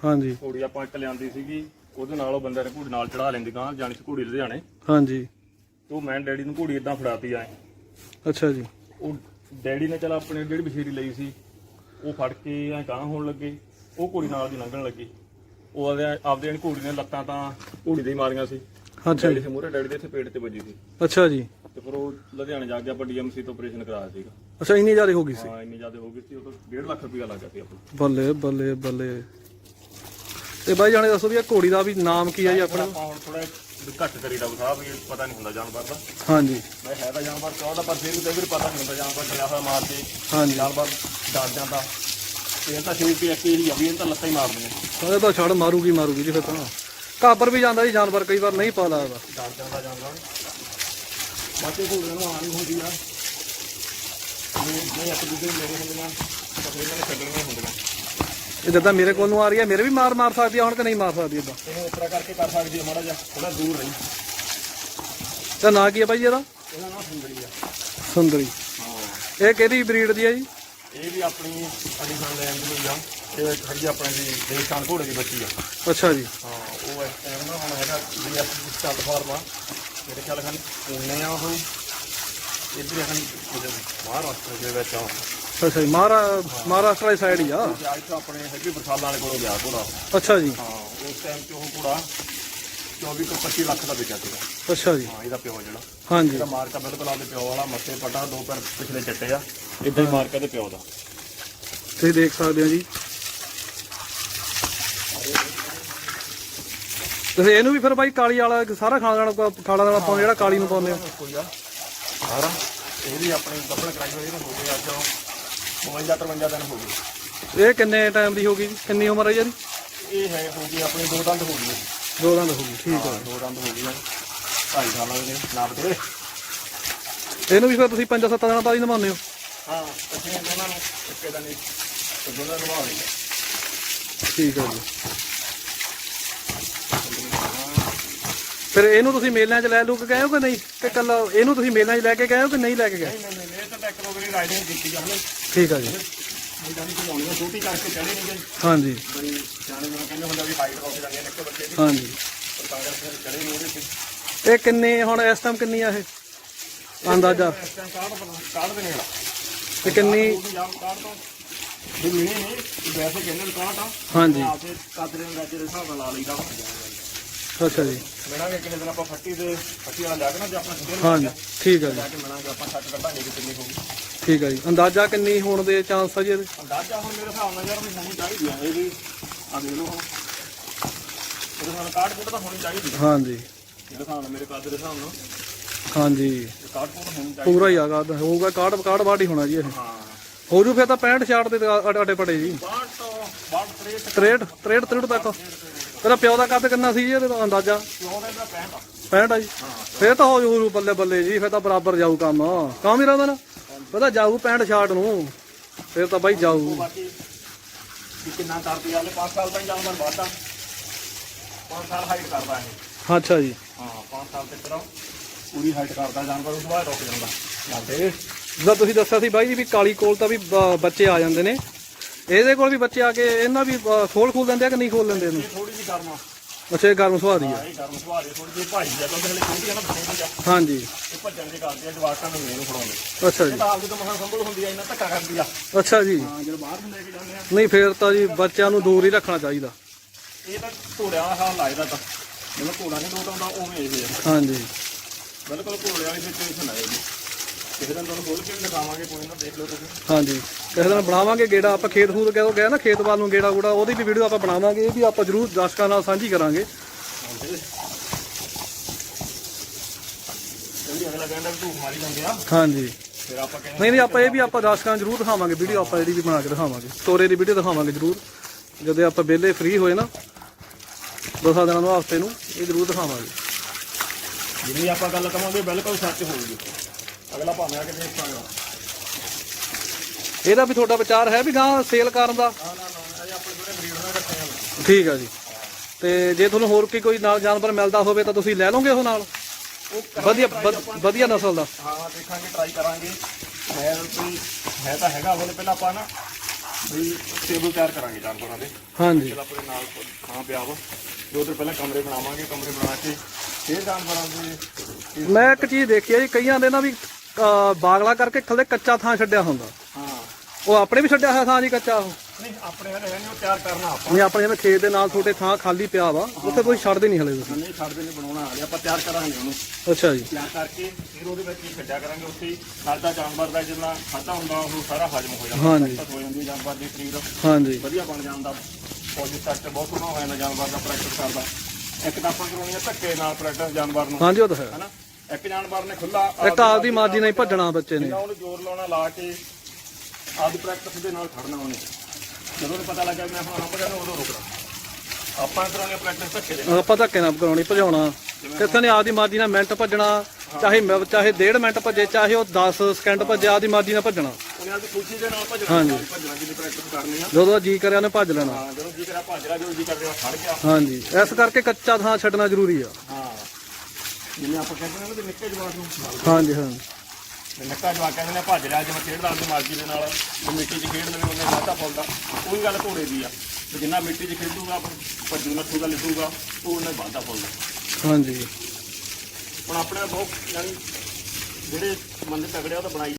B: ਹਾਂਜੀ।
A: ਘੋੜੀ ਆਪਾਂ ਇੱਕ ਲਿਆਂਦੀ ਸੀਗੀ ਉਹਦੇ ਨਾਲ ਉਹ ਬੰਦੇ ਨੇ ਘੋੜੀ ਨਾਲ ਚੜਾ ਲੈਂਦੀ ਗਾਂ ਜਾਣੀ ਸੀ ਘੋੜੀ ਲੁਧਿਆਣੇ।
B: ਹਾਂਜੀ।
A: ਤੇ ਉਹ ਮੈਂ ਡੈਡੀ ਨੂੰ ਘੋੜੀ ਇਦਾਂ ਫੜਾਤੀ ਆਏ
B: ਅੱਛਾ ਜੀ।
A: ਉਹ ਡੈਡੀ ਨੇ ਚਲ ਆਪਣੇ ਜਿਹੜੀ ਬਸ਼ੀਰੀ ਲਈ ਸੀ ਉਹ ਫੜ ਕੇ ਐ ਗਾਂ ਹੋਣ ਲੱਗੇ ਉਹ ਘੋੜੀ ਨਾਲ ਦੀ ਲੰਘਣ ਲੱਗੀ। ਉਹ ਆਪਦੇ ਆਪਦੇ ਜਾਣੀ ਘੋੜੀ ਨੇ ਲੱਤਾਂ ਤਾਂ ਘੋੜੀ ਦੇ ਹੀ ਮਾਰੀਆਂ ਸੀ।
B: ਅੱਛਾ
A: ਡੈਡੀ
B: ਜੀ
A: ਦੇ ਮੂਹਰੇ ਡੈਡੀ ਦੇ ਇੱਥੇ ਪੇਟ ਤੇ ਵੱਜੀ ਸੀ।
B: ਅੱਛਾ ਜੀ।
A: ਤੇ ਫਿਰ ਉਹ ਲੁਧਿਆਣੇ ਜਾ ਕੇ ਆਪਾਂ ਡੀਐਮਸੀ ਤੋਂ ਆਪਰੇਸ਼ਨ ਕਰਾਇਆ ਸੀਗਾ।
B: ਅੱਛਾ ਇੰਨੀ ਜ਼ਿਆਦਾ ਹੋ ਗਈ ਸੀ?
A: ਹਾਂ ਇੰਨੀ ਜ਼ਿਆਦਾ ਹੋ ਗਈ ਸੀ ਉਹ ਤੋਂ 1.5 ਲੱਖ ਰੁਪਇਆ ਲੱਗ ਗਿਆ ਸੀ ਆਪਾਂ
B: ਬੱਲੇ ਬੱਲੇ ਬੱਲੇ। ਤੇ ਬਾਈ ਜਾਣੇ ਦੱਸੋ ਵੀ ਇਹ ਘੋੜੀ ਦਾ ਵੀ ਨਾਮ ਕੀ ਹੈ ਜੀ ਆਪਣਾ?
A: ਆਪਾਂ ਹੁਣ ਥੋੜਾ ਘੱਟ ਕਰੀਦਾ ਵੀ ਪਤਾ ਨਹੀਂ ਹੁੰਦਾ ਜਾਨਵਰ ਦਾ।
B: ਹਾਂਜੀ।
A: ਮੈਂ ਹੈ ਤਾਂ ਜਾਨਵਰ ਕਿਉਂ ਦਾ ਪਰ ਫਿਰ ਵੀ ਕਈ ਵਾਰੀ ਪਤਾ ਨਹੀਂ ਹੁੰਦਾ ਜਾਨਵਰ ਡਰਿਆ ਹੋਇਆ ਮਾਰ ਕੇ
B: ਹਾਂਜੀ।
A: ਜਾਨਵਰ ਡਰ ਜਾਂਦਾ। ਤੇ ਇਹ ਤਾਂ ਸ਼ਰੀਰ ਤੇ ਇੱਕ ਹੀ ਆ ਵੀ ਇਹ ਤਾਂ ਲੱਤਾਂ ਹੀ ਮਾਰਦੀਆਂ
B: ਸਾਰੇ ਤਾਂ ਛੜ ਮਾਰੂਗੀ ਮਾਰੂਗੀ ਜੀ ਫਿਰ ਤਾਂ। ਕਾਬਰ ਵੀ ਜਾਂਦਾ ਜੀ ਜਾਨਵਰ ਕਈ ਵਾਰ ਨਹੀਂ ਪਾ ਲੱਗਦਾ
A: ਡਰ ਜਾਂਦਾ ਜਾਨਵਰ। ਬਾਕੀ ਘੋੜਿਆਂ ਨੂੰ ਆਣੀ ਹੁੰਦੀ ਆ। ਜੇ ਜੇ ਇੱਕ ਦੂਜੇ ਨੂੰ ਮੇਰੇ ਹੁੰਦੀਆਂ ਤਾਂ ਫਿਰ ਇਹਨਾਂ ਨੇ ਛੱਡਣੀਆਂ ਹੁੰਦੀਆਂ।
B: ਇਹ ਜਿੱਦਾਂ ਮੇਰੇ ਕੋਲ ਨੂੰ ਆ ਰਹੀ ਹੈ ਮੇਰੇ ਵੀ ਮਾਰ ਮਾਰ ਸਕਦੀ ਆ ਹੁਣ ਕਿ ਨਹੀਂ ਮਾਰ ਸਕਦੀ ਇਦਾਂ
A: ਇਹਨੂੰ ਇਸ ਤਰ੍ਹਾਂ ਕਰਕੇ ਕਰ ਸਕਦੀ ਹੈ ਮਾੜਾ ਜਿਹਾ ਥੋੜਾ ਦੂਰ ਰਹੀ।
B: ਤਾਂ ਨਾਂ ਕੀ ਹੈ ਬਾਈ ਜੀ ਇਹਦਾ?
A: ਇਹਦਾ ਨਾਮ ਸੁੰਦਰੀ ਆ।
B: ਸੁੰਦਰੀ।
A: ਹਾਂ।
B: ਇਹ ਕਿਹੜੀ ਬਰੀਡ ਦੀ ਹੈ ਜੀ?
A: ਇਹ ਵੀ ਆਪਣੀ ਅਡੀਸ਼ਨ ਲੈਣ ਦੀ ਆ। ਇਹ ਖੜੀ ਆਪਣੇ ਦੀ ਦੇਸ਼ਾਨ ਘੋੜੇ ਦੀ ਬੱਚੀ ਆ।
B: ਅੱਛਾ ਜੀ।
A: ਹਾਂ ਉਹ ਇਸ ਟਾਈਮ ਨਾ ਹੁਣ ਹੈਗਾ ਬੀਐਸ ਚੱਲ ਫਾਰਮਾ ਮੇਰੇ ਖਿਆਲ ਹਨ ਪੁਣੇ ਆ ਉਹ। ਇੱਧਰ ਹਨ ਮਹਾਰਾਸ਼ਟਰ ਦੇ ਵਿੱਚ ਆ।
B: ਅੱਛਾ ਜੀ ਮਹਾਰਾ ਮਹਾਰਾਸ਼ਟਰ ਸਾਈਡ ਹੀ ਆ?
A: ਤੇ ਅੱਜ ਤਾਂ ਆਪਣੇ ਹੈਗੇ ਬਰਸਾਲਾਂ ਵਾਲੇ ਕੋਲੋਂ ਗਿਆ ਘੋੜਾ।
B: ਅੱਛਾ ਜੀ।
A: ਹਾਂ ਉਸ ਟਾਈਮ ਤੇ ਉਹ ਘੋੜਾ 24 ਤੋਂ 25 ਲੱਖ ਦਾ ਵਿਕਿਆ ਸੀਗਾ।
B: ਅੱਛਾ ਜੀ।
A: ਹਾਂ ਇਹਦਾ ਪਿਓ ਜਿਹੜਾ।
B: ਹਾਂਜੀ।
A: ਇਹਦਾ ਮਾਰਕਾ ਬਿਲਕੁਲ ਆਪਦੇ ਪਿਓ ਵਾਲਾ ਮੱਥੇ ਪਟਾ ਦੋ ਪੈਰ ਪਿਛਲੇ ਚੱਟੇ ਆ। ਇਦਾਂ ਹੀ ਮਾਰਕਾ ਦੇ ਪਿਓ ਦਾ।
B: ਤੁਸੀਂ ਦੇਖ ਸਕਦੇ ਹੋ ਜੀ। ਤੁਸੀਂ ਇਹਨੂੰ ਵੀ ਫਿਰ ਬਾਈ ਕਾਲੀ ਵਾਲਾ ਸਾਰਾ ਖਾਣਾ ਦਾਣਾ ਖਾਣਾ ਦਾਣਾ ਪਾਉਂਦੇ ਜਿਹੜਾ ਕਾਲੀ ਨੂੰ ਪਾਉਂਦੇ ਆ
A: ਕੋਈ ਆ। ਸਾਰਾ। ਇਹ ਵੀ ਆਪਣੀ ਕੱਪੜੇ ਕਰਾਈ ਹੋਈ ਇਹਨੂੰ ਹੋ ਗਏ ਅੱਜ 52 53 ਦਿਨ ਹੋ ਗਏ।
B: ਇਹ ਕਿੰਨੇ ਟਾਈਮ ਦੀ ਹੋ ਗਈ ਜੀ? ਕਿੰਨੀ ਉਮਰ ਹੈ ਜੀ ਇਹਦੀ?
A: ਇਹ ਹੈ ਹੋ ਗਈ ਆਪਣੀ ਦੋ ਦੰਦ ਹੋ ਗਈ।
B: ਦੋ ਦੰਦ ਹੋ ਗਈ ਠੀਕ
A: ਹਾਂ। ਦੋ ਦੰਦ ਹੋ ਗਈਆਂ। ਢਾਈ ਸਾਲਾਂ ਦੇ ਨੇ ਨਾਪ
B: ਹੈ ਇਹਨੂੰ ਵੀ ਫਿਰ ਤੁਸੀਂ ਪੰਜਾਂ ਸੱਤਾਂ ਦਿਨਾਂ ਬਾਅਦ ਹੀ ਨਵਾਉਂਦੇ ਹੋ?
A: ਹਾਂ ਅਸੀਂ ਦੋਨਾਂ ਨੂੰ ਇੱਕੇ ਦਾ ਨਹੀਂ ਤੇ ਦੋਨਾਂ ਨੂੰ ਨਵਾ ਲਈਦਾ
B: ਠੀਕ ਹੈ ਜੀ। ਫਿਰ ਇਹਨੂੰ ਤੁਸੀਂ ਮੇਲਿਆਂ 'ਚ ਲੈ ਲੂ ਕੇ ਗਏ ਹੋ ਕਿ ਨਹੀਂ? ਕਿ ਕੱਲਾ ਇਹਨੂੰ ਤੁਸੀਂ ਮੇਲਿਆਂ 'ਚ ਲੈ ਕੇ ਗਏ ਹੋ ਕਿ ਨਹੀਂ ਲੈ ਕੇ ਗਏ?
A: ਨਹੀਂ ਨਹੀਂ ਨਹੀਂ ਇਹ ਤਾਂ ਟੈਕਨੋਲੋਜੀ ਰਾਈਡਿੰਗ ਕੀਤੀ ਜਾਂਦੀ
B: ਠੀਕ ਹੈ ਜੀ।
A: ਮੁੰਡਾ ਨਹੀਂ ਘੁਮਾਉਣੀ ਉਹ ਛੋਟੀ ਕਰਕੇ ਚੜੇ ਨਹੀਂ ਗਏ
B: ਹਾਂਜੀ।
A: ਬੜੀ ਸਿਆਣੇ ਨੂੰ ਕਹਿੰਦੇ ਹੁੰਦਾ ਵੀ ਹਾਈਟ ਹੋ ਕੇ ਜਾਂਦੇ ਨੇ ਇੱਕ ਬੱਚੇ ਦੀ
B: ਹਾਂਜੀ।
A: ਪਰ ਕਾਂਗਰਸ ਦੇ ਚੜੇ ਨਹੀਂ ਉਹਦੇ ਤੇ
B: ਇਹ ਕਿੰਨੇ, ਹੁਣ ਇਸ ਟਾਈਮ ਕਿੰਨੀ ਆ ਇਹ? ਅੰਦਾਜ਼ਾ।
A: ਇਸ ਟਾਈਮ ਕਾਰਡ ਕਾਰਡ ਦੇ ਨੇੜਾ
B: ਤੇ ਕਿੰਨੀ?
A: ਉਹ ਵੀ ਜਾਮ ਕਾਰਡ ਤੋਂ ਵੀ ਮਿਣੀ ਨਹੀਂ ਇਹ ਵੈਸੇ ਕਹਿੰਦੇ ਨੇ ਕਾਰਡ ਆ
B: ਹਾਂਜੀ।
A: ਆਪਦੇ ਕਾਦਰੇ ਨੂੰ ਦੇ ਹਿਸਾਬ ਨਾਲ ਲਾ ਲਈਦਾ
B: ਅੱਛਾ ਜੀ।
A: ਮਿਲਾਂਗੇ ਕਿਸੇ ਦਿਨ ਆਪਾਂ ਫੱਟੀ ਦੇ ਫੱਟੀ ਵਾਲਾ ਲਿਆ ਕੇ ਨਾ ਜੇ ਆਪਾਂ ਸਿੱਧੇ ਨੂੰ
B: ਹਾਂਜੀ ਠੀਕ ਹੈ ਜੀ।
A: ਜਾ ਕੇ ਮਿਲਾਂਗੇ ਆਪਾਂ ਛੱਟ ਕੱਢਾਂਗੇ ਕਿ ਕਿੰਨੀ ਹੋਊਗੀ।
B: ਠੀਕ ਹੈ ਜੀ। ਅੰਦਾਜ਼ਾ ਕਿੰਨੀ ਹੋਣ ਦੇ ਚਾਂਸ ਆ ਜੀ ਇਹਦੇ?
A: ਅੰਦਾਜ਼ਾ ਹੁਣ ਮੇਰੇ ਹਿਸਾਬ ਨਾਲ ਯਾਰ ਵੀ ਹੋਣੀ ਚਾਹੀਦੀ ਆ ਇਹ ਵੀ ਆ ਦੇਖ ਲਓ ਹੁਣ। ਇਹਦੇ ਨਾਲ ਕਾਰਡ ਕੋਡ ਤਾਂ ਹੋਣੀ ਚਾਹੀਦੀ ਆ।
B: ਹਾਂਜੀ।
A: ਮੇਰੇ ਹਿਸਾਬ ਨਾਲ ਮੇਰੇ ਕਾਦਰ ਦੇ ਹਿਸਾਬ ਨਾਲ।
B: ਹਾਂਜੀ।
A: ਇਹ ਕਾਰਡ ਕੋਡ ਹੋਣੀ ਚਾਹੀਦੀ
B: ਪੂਰਾ ਹੀ ਹੋਊਗਾ ਕਾਰਡ ਕਾਰਡ ਬਾਟ ਹੀ ਹੋਣਾ ਜੀ ਇਹ।
A: ਹਾਂ।
B: ਹੋ ਜੂ ਫਿਰ ਤਾਂ 65 66 ਦੇ ਅਟੇ ਪੜੇ ਜੀ
A: 62 ਤੋਂ 62
B: 63 63 63 ਤੱਕ। ਤੇਰਾ ਪਿਓ ਦਾ ਕੱਦ ਕਿੰਨਾ ਸੀ ਜੀ ਇਹਦਾ ਅੰਦਾਜ਼ਾ?
A: ਕਿਉਂ ਦਾ 65 ਆ।
B: 65 ਆ ਜੀ। ਫੇਰ ਤਾਂ ਹੋ ਜੂ ਬੱਲੇ ਬੱਲੇ ਜੀ ਫੇਰ ਤਾਂ ਬਰਾਬਰ ਜਾਊ ਕੰਮ। ਕੰਮ ਹੀ ਰਹਿੰਦਾ ਨਾ। ਪਤਾ ਜਾਊ 65 66 ਨੂੰ। ਫੇਰ ਤਾਂ ਬਾਈ ਜਾਊ।
A: ਕਿੰਨਾ ਕਰਦੀ ਆ ਲੈ 5 ਸਾਲ ਤਾਂ ਜਾਨਵਰ ਵਾਧਾ 5 ਸਾਲ ਹਾਈਟ ਕਰਦਾ ਇਹ।
B: ਅੱਛਾ ਜੀ।
A: ਹਾਂ 5 ਸਾਲ ਤੱਕ ਕਰਾਓ ਪੂਰੀ ਹਾਈਟ ਕਰਦਾ ਜਾਨਵਰ ਉਸ ਤੋਂ ਬਾਅਦ ਰੁਕ ਜਾਂਦਾ। ਜਾਂਦੇ
B: ਜਿੱਦਾਂ ਤੁਸੀਂ ਦੱਸਿਆ ਸੀ ਬਾਈ ਜੀ ਵੀ ਕਾਲੀ ਕੋਲ ਤਾਂ ਵੀ ਬੱਚੇ ਆ ਜਾਂਦੇ ਨੇ। ਇਹਦੇ ਕੋਲ ਵੀ ਬੱਚੇ ਆ ਕੇ ਇਹਨਾਂ ਵੀ ਖੋਲ ਖੋਲ ਦਿੰਦੇ ਆ ਕਿ ਨਹੀਂ ਖੋਲ ਦਿੰਦੇ ਇਹਨੂੰ?
A: ਇਹ ਥੋੜੀ ਜਿਹੀ ਗਰਮ ਆ।
B: ਅੱਛਾ ਇਹ ਗਰਮ ਸੁਭਾਅ ਦੀ ਆ।
A: ਹਾਂ, ਇਹ ਗਰਮ ਸੁਭਾਅ ਦੀ ਥੋੜੀ ਜਿਹੀ ਭਾਈ ਆ ਕਿਉਂਕਿ ਹਲੇ ਛੋਟੀ ਆ ਨਾ ਬੱਚੇ ਆ।
B: ਹਾਂਜੀ।
A: ਇਹ ਭੱਜਣ ਦੇ ਕਰਦੇ ਆ ਜਵਾਕਾਂ ਨੂੰ ਇਹਨੂੰ ਫੜਾਉਂਦੇ।
B: ਅੱਛਾ
A: ਇਹ
B: ਜੀ
A: ਤਾਂ ਆਪਦੇ ਤੋਂ ਮਹਾਂ ਸੰਭਲ ਹੁੰਦੀ ਆ ਇਹਨਾਂ ਧੱਕਾ ਕਰਦੀ ਆ।
B: ਅੱਛਾ ਜੀ।
A: ਹਾਂ ਜਦੋਂ ਬਾਹਰ ਨੂੰ ਲੈ ਕੇ ਜਾਂਦੇ ਆ।
B: ਨਹੀਂ ਫੇਰ ਤਾਂ ਜੀ ਬੱਚਿਆਂ ਨੂੰ ਦੂਰ ਹੀ ਰੱਖਣਾ ਚਾਹੀਦਾ।
A: ਇਹ ਤਾਂ ਘੋੜਿਆਂ ਹਾਲ ਲੱਗਦਾ ਤਾਂ। ਜਿਵੇਂ ਘੋੜਾ ਨਹੀਂ ਲੋਟ ਆਉਂਦਾ ਉਵੇਂ ਇਹ ਆ।
B: ਹਾਂਜੀ।
A: ਬਿਲਕੁਲ ਘੋੜੇ ਵਾਲੀ ਸਿਚੁਏਸ਼ਨ ਹੈ ਜੀ ਕਿਸੇ ਦਿਨ ਤੁਹਾਨੂੰ ਖੋਲ ਕੇ ਵੀ ਦਿਖਾਵਾਂਗੇ ਕੋਈ ਨਾ ਦੇਖ ਲਓ ਤੁਸੀਂ।
B: ਹਾਂਜੀ। ਕਿਸੇ ਦਿਨ ਬਣਾਵਾਂਗੇ ਗੇੜਾ ਆਪਾਂ ਖੇਤ ਖੂਤ ਕਹੋ ਗਿਆ ਨਾ ਖੇਤ ਵੱਲ ਨੂੰ ਗੇੜਾ ਗੂੜਾ ਉਹਦੀ ਵੀ ਵੀਡੀਓ ਆਪਾਂ ਬਣਾਵਾਂਗੇ ਇਹ ਵੀ ਆਪਾਂ ਜ਼ਰੂਰ ਦਰਸ਼ਕਾਂ ਨਾਲ ਸਾਂਝੀ ਕਰਾਂਗੇ।
A: ਜਿਹੜੀ ਅਗਲਾ ਕਹਿੰਦਾ ਵੀ ਧੂਫ ਮਾਰੀ ਜਾਂਦੇ ਆ।
B: ਹਾਂਜੀ।
A: ਫਿਰ ਆਪਾਂ ਕਹਿੰਦੇ
B: ਨਹੀਂ ਨਹੀਂ ਆਪਾਂ ਇਹ ਵੀ ਆਪਾਂ ਦਰਸ਼ਕਾਂ ਨੂੰ ਜ਼ਰੂਰ ਦਿਖਾਵਾਂਗੇ ਵੀਡੀਓ ਆਪਾਂ ਇਹਦੀ ਵੀ ਬਣਾ ਕੇ ਦਿਖਾਵਾਂਗੇ। ਤੋਰੇ ਦੀ ਵੀਡੀਓ ਦਿਖਾਵਾਂਗੇ ਜ਼ਰੂਰ। ਜਦੋਂ ਆਪਾਂ ਵਿਹਲੇ ਫ੍ਰੀ ਹੋਏ ਨਾ ਦਸਾਂ ਦਿਨਾਂ ਨੂੰ ਹਫ਼ਤੇ ਨੂੰ ਇਹ ਜ਼ਰੂਰ ਦਿਖਾਵਾਂਗੇ।
A: ਜਿੰਨੀ ਆਪਾਂ ਗੱਲ ਕਰਾਂਗੇ ਬਿਲਕੁਲ ਸੱਚ ਹੋਊਗੀ। ਅਗਲਾ ਭਾਵੇਂ ਆ ਕੇ ਦੇਖ ਪਾਏਗਾ
B: ਇਹਦਾ ਵੀ ਤੁਹਾਡਾ ਵਿਚਾਰ ਹੈ ਵੀ ਗਾਂ ਸੇਲ ਕਰਨ ਦਾ?
A: ਨਾ ਨਾ ਨਾ ਇਹ ਆਪਣੇ ਜਿਹੜੇ ਬਰੀਡ ਨਾਲ ਰੱਖੇ ਆ।
B: ਠੀਕ ਆ ਜੀ। ਤੇ ਜੇ ਤੁਹਾਨੂੰ ਹੋਰ ਕੀ ਕੋਈ ਨਾਲ ਜਾਨਵਰ ਮਿਲਦਾ ਹੋਵੇ ਤਾਂ ਤੁਸੀਂ ਲੈ ਲਓਗੇ ਉਹ ਨਾਲ? ਵਧੀਆ ਵਧ- ਵਧੀਆ ਨਸਲ ਦਾ।
A: ਹਾਂ ਦੇਖਾਂਗੇ ਟਰਾਈ ਕਰਾਂਗੇ। ਹੈ ਕੋਈ ਹੈ ਤਾਂ ਹੈਗਾ ਉਹਨੇ ਪਹਿਲਾਂ ਆਪਾਂ ਨਾ ਵੀ ਟੇਬਲ ਤਿਆਰ ਕਰਾਂਗੇ ਜਾਨਵਰਾਂ ਦੇ।
B: ਹਾਂਜੀ।
A: ਜਿਹੜਾ ਆਪਣੇ ਨਾਲ ਖਾਣਾ ਪਿਆ ਵਾ। ਦੋ ਦਿਨ ਪਹਿਲਾਂ ਕਮਰੇ ਬਣਾਵਾਂਗੇ ਕਮਰੇ ਬਣਾ ਕੇ ਫੇਰ ਜਾਨਵਰਾਂ ਦੇ
B: ਮੈਂ ਇੱਕ ਚੀਜ਼ ਦੇਖੀ ਹੈ ਜੀ ਕਈਆਂ ਦੇ ਨਾ ਵੀ ਬਾਗਲਾ ਕਰਕੇ ਥੱਲੇ ਕੱਚਾ ਥਾਂ ਛੱਡਿਆ ਹੁੰਦਾ।
A: ਹਾਂ।
B: ਉਹ ਆਪਣੇ ਵੀ ਛੱਡਿਆ ਹੋਇਆ ਥਾਂ ਜੀ ਕੱਚਾ ਉਹ?
A: ਨਹੀਂ ਆਪਣੇ ਹਲੇ ਨਹੀਂ ਉਹ ਤਿਆਰ ਕਰਨਾ ਆਪਾਂ।
B: ਨਹੀਂ ਆਪਣੇ ਜਿਵੇਂ ਖੇਤ ਦੇ ਨਾਲ ਛੋਟੇ ਥਾਂ ਖਾਲੀ ਪਿਆ ਵਾ ਉੱਥੇ ਕੋਈ ਛੱਡਦੇ ਨਹੀਂ ਹਲੇ ਤੁਸੀਂ।
A: ਨਹੀਂ ਛੱਡਦੇ ਨਹੀਂ ਬਣਾਉਣਾ ਹਲੇ ਆਪਾਂ ਤਿਆਰ ਕਰਾਂਗੇ ਉਹਨੂੰ।
B: ਅੱਛਾ ਜੀ।
A: ਤਿਆਰ ਕਰਕੇ ਫਿਰ ਉਹਦੇ ਵਿੱਚ ਹੀ ਛੱਡਿਆ ਕਰਾਂਗੇ ਉੱਥੇ ਸਾਡਾ ਜਾਨਵਰ ਦਾ ਜਿੰਨਾ ਖਾਧਾ ਹੁੰਦਾ ਉਹ ਸਾਰਾ ਹਜਮ ਹੋ ਜਾਂਦਾ।
B: ਹਾਂਜੀ।
A: ਹੋ ਜਾਂਦੀ ਜਾਨਵਰ ਦੀ ਸਰੀਰ।
B: ਹਾਂਜੀ।
A: ਵਧੀਆ ਬਣ ਜਾਂਦਾ। ਫੌਜੀ ਸਟਰਕਚਰ ਬਹੁਤ ਸੋਹਣਾ ਹੋ ਜਾਂਦਾ ਜਾਨਵਰ ਦਾ ਪ੍ਰੈਕਟਿਸ ਕਰਦਾ। ਇੱਕ ਤਾਂ ਆਪਾਂ ਕਰਾਉਣੀ ਹੈ ਧੱਕੇ ਨਾਲ ਪ੍ਰੈਕਟਿਸ ਜਾਨਵਰ ਨੂੰ।
B: ਹਾਂਜੀ ਉਹ ਤਾਂ ਹੈ।
A: ਹਨਾ? ਇੱਕ ਜਾਨਵਰ ਨੇ ਖੁੱਲਾ
B: ਇੱਕ ਆਪਦੀ ਮਰਜ਼ੀ ਨਾਲ ਹੀ ਭੱਜਣਾ ਬੱਚੇ ਨੇ।
A: ਉਹਨੂੰ ਜ਼ੋਰ ਲਾਉਣਾ ਲਾ ਕੇ ਆਪਦੀ ਪ੍ਰੈਕਟਿਸ ਦੇ ਨਾਲ ਖੜਨਾ ਉਹਨੇ। ਜਦੋਂ ਉਹਨੂੰ ਪਤਾ ਲੱਗਾ ਮੈਂ ਹੁਣ ਆਪ ਜਾਣਾ ਉਦੋਂ ਰੁਕਣਾ। ਆਪਾਂ ਕਰਾਉਣੀ ਪ੍ਰੈਕਟਿਸ ਧੱਕੇ ਦੇ
B: ਆਪਾਂ ਧੱਕੇ ਨਾਲ ਕਰਾਉਣੀ ਭਜਾਉਣਾ। ਕਿਸੇ ਨੇ ਆਪਦੀ ਮਰਜ਼ੀ ਨਾਲ ਮਿੰਟ ਭੱਜਣਾ ਚਾਹੇ ਮ- ਚਾਹੇ ਡੇਢ ਮਿੰਟ ਭੱਜੇ ਚਾਹੇ ਉਹ 10 ਸਕਿੰਟ ਭੱਜੇ ਆਪਦੀ ਮਰਜ਼ੀ ਨਾਲ ਭੱਜਣਾ।
A: ਉਹਨੇ ਆਪਦੀ ਖੁਸ਼ੀ ਦੇ ਨਾਲ ਭੱਜਣਾ
B: ਹਾਂਜੀ।
A: ਭੱਜਣਾ ਜਿੰਨੀ ਪ੍ਰੈਕਟਿਸ ਕਰਨੀ ਆ।
B: ਜਦੋਂ ਜੀ ਕਰਿਆ ਉਹਨੇ ਭੱਜ ਲੈਣਾ।
A: ਹਾਂ ਜਦੋਂ ਜੀ ਕਰਿਆ ਭੱਜ ਰਿਹਾ ਜਦੋਂ ਜੀ ਕਰਿਆ ਖੜ ਗਿਆ।
B: ਹਾਂਜੀ। ਇਸ ਕਰਕੇ ਕੱਚਾ ਥਾਂ ਛੱਡਣਾ ਜ਼ਰੂਰੀ ਆ।
A: ਹਾਂ। ਜਿਵੇਂ ਆਪਾਂ ਕਹਿੰਦੇ ਨੇ ਨਾ ਵੀ ਨਿੱਕੇ ਜਵਾਕ ਨੂੰ
B: ਹਾਂਜੀ ਹਾਂਜੀ
A: ਤੇ ਨਿੱਕਾ ਜਵਾਕ ਕਹਿੰਦੇ ਨੇ ਭੱਜ ਰਿਹਾ ਜਿਵੇਂ ਖੇਡਦਾ ਆਪਣੀ ਮਰਜ਼ੀ ਦੇ ਨਾਲ ਉਹ ਮਿੱਟੀ 'ਚ ਖੇਡ ਲਵੇ ਉਹਨੇ ਵਾਧਾ ਫੁੱਲਦਾ ਉਹੀ ਗੱਲ ਘੋੜੇ ਦੀ ਆ। ਤੇ ਜਿੰਨਾ ਮਿੱਟੀ 'ਚ ਖੇਡੂਗਾ ਭੱਜੂ ਨੱਠੂਗਾ ਲਿਟੂਗਾ ਉਹ ਉਹਨੇ ਵਾਧਾ ਫੁੱਲਦਾ
B: ਹਾਂਜੀ।
A: ਹੁਣ ਆਪਣੇ ਬਹੁਤ ਯਾਨੀ ਜਿਹੜੇ ਬੰਦੇ ਤਗੜੇ ਆ ਉਹ ਤਾਂ ਬਣਾਈ